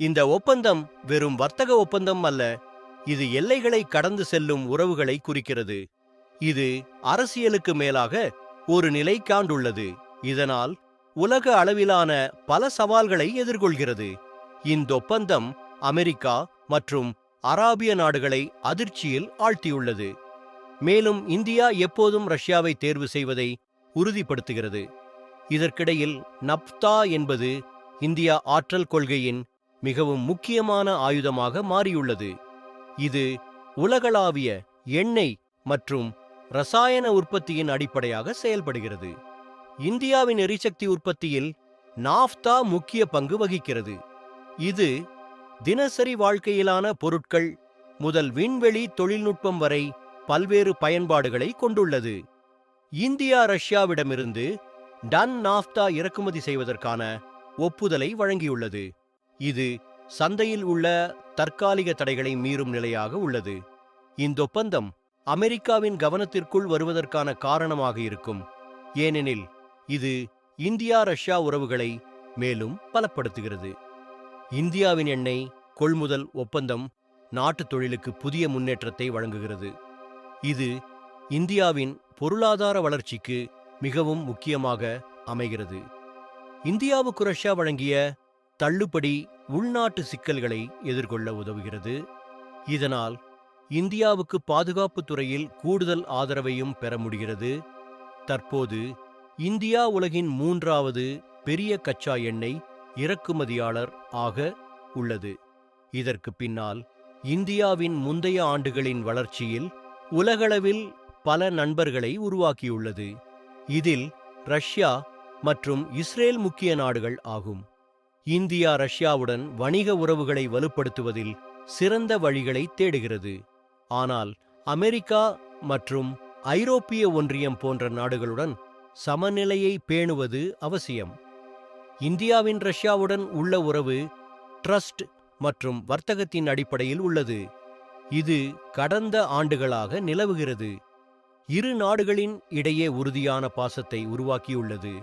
இந்த ஒப்பந்தம் வெறும் வர்த்தக ஒப்பந்தம் அல்ல இது எல்லைகளை கடந்து செல்லும் உறவுகளை குறிக்கிறது. இது அரசியலுக்கு மேலாக ஒரு நிலை காண்டுள்ளது. இதனால் உலக அளவிலான பல சவால்களை எதிர்கொள்கிறது. இந்த ஒப்பந்தம் அமெரிக்கா மற்றும் அராபிய நாடுகளை அதிர்ச்சியில் ஆழ்த்தியுள்ளது. மேலும் இந்தியா எப்போதும் ரஷ்யாவை தேர்வு செய்வதை உறுதிப்படுத்துகிறது. இதற்கிடையில் நப்தா என்பது இந்தியா ஆற்றல் கொள்கையின் மிகவும் முக்கியமான ஆயுதமாக மாறியுள்ளது. இது உலகளாவிய எண்ணெய் மற்றும் ரசாயன உற்பத்தியின் அடிப்படையாக செயல்படுகிறது. இந்தியாவின் எரிசக்தி உற்பத்தியில் நாஃப்தா முக்கிய பங்கு வகிக்கிறது. இது தினசரி வாழ்க்கையிலான பொருட்கள் முதல் விண்வெளி தொழில்நுட்பம் வரை பல்வேறு பயன்பாடுகளை கொண்டுள்ளது. இந்தியா ரஷ்யாவிடமிருந்து டன் நாஃப்தா இறக்குமதி செய்வதற்கான ஒப்புதலை வழங்கியுள்ளது. இது சந்தையில் உள்ள தற்காலிக தடைகளை மீறும் நிலையாக உள்ளது. இந்த ஒப்பந்தம் அமெரிக்காவின் கவனத்திற்குள் வருவதற்கான காரணமாக இருக்கும். ஏனெனில் இது இந்தியா ரஷ்யா உறவுகளை மேலும் பலப்படுத்துகிறது. இந்தியாவின் எண்ணெய் கொள்முதல் ஒப்பந்தம் நாட்டுத் தொழிலுக்கு புதிய முன்னேற்றத்தை வழங்குகிறது. இது இந்தியாவின் பொருளாதார வளர்ச்சிக்கு மிகவும் முக்கியமாக அமைகிறது. இந்தியாவுக்கு ரஷ்யா வழங்கிய தள்ளுபடி உள்நாட்டு சிக்கல்களை எதிர்கொள்ள உதவுகிறது. இதனால் இந்தியாவுக்கு பாதுகாப்புத் துறையில் கூடுதல் ஆதரவையும் பெற முடிகிறது. தற்போது இந்தியா உலகின் மூன்றாவது பெரிய கச்சா எண்ணெய் இறக்குமதியாளர் ஆக உள்ளது. இதற்கு பின்னால் இந்தியாவின் முந்தைய ஆண்டுகளின் வளர்ச்சியில் உலகளவில் பல நண்பர்களை உருவாக்கியுள்ளது. இதில் ரஷ்யா மற்றும் இஸ்ரேல் முக்கிய நாடுகள் ஆகும். இந்தியா ரஷ்யாவுடன் வணிக உறவுகளை வலுப்படுத்துவதில் சிறந்த வழிகளை தேடுகிறது. ஆனால் அமெரிக்கா மற்றும் ஐரோப்பிய ஒன்றியம் போன்ற நாடுகளுடன் சமநிலையை பேணுவது அவசியம். இந்தியாவின் ரஷ்யாவுடன் உள்ள உறவு ட்ரஸ்ட் மற்றும் வர்த்தகத்தின் அடிப்படையில் உள்ளது. இது கடந்த ஆண்டுகளாக நிலவுகிறது. இரு நாடுகளின் இடையே உறுதியான பாசத்தை உருவாக்கியுள்ளது.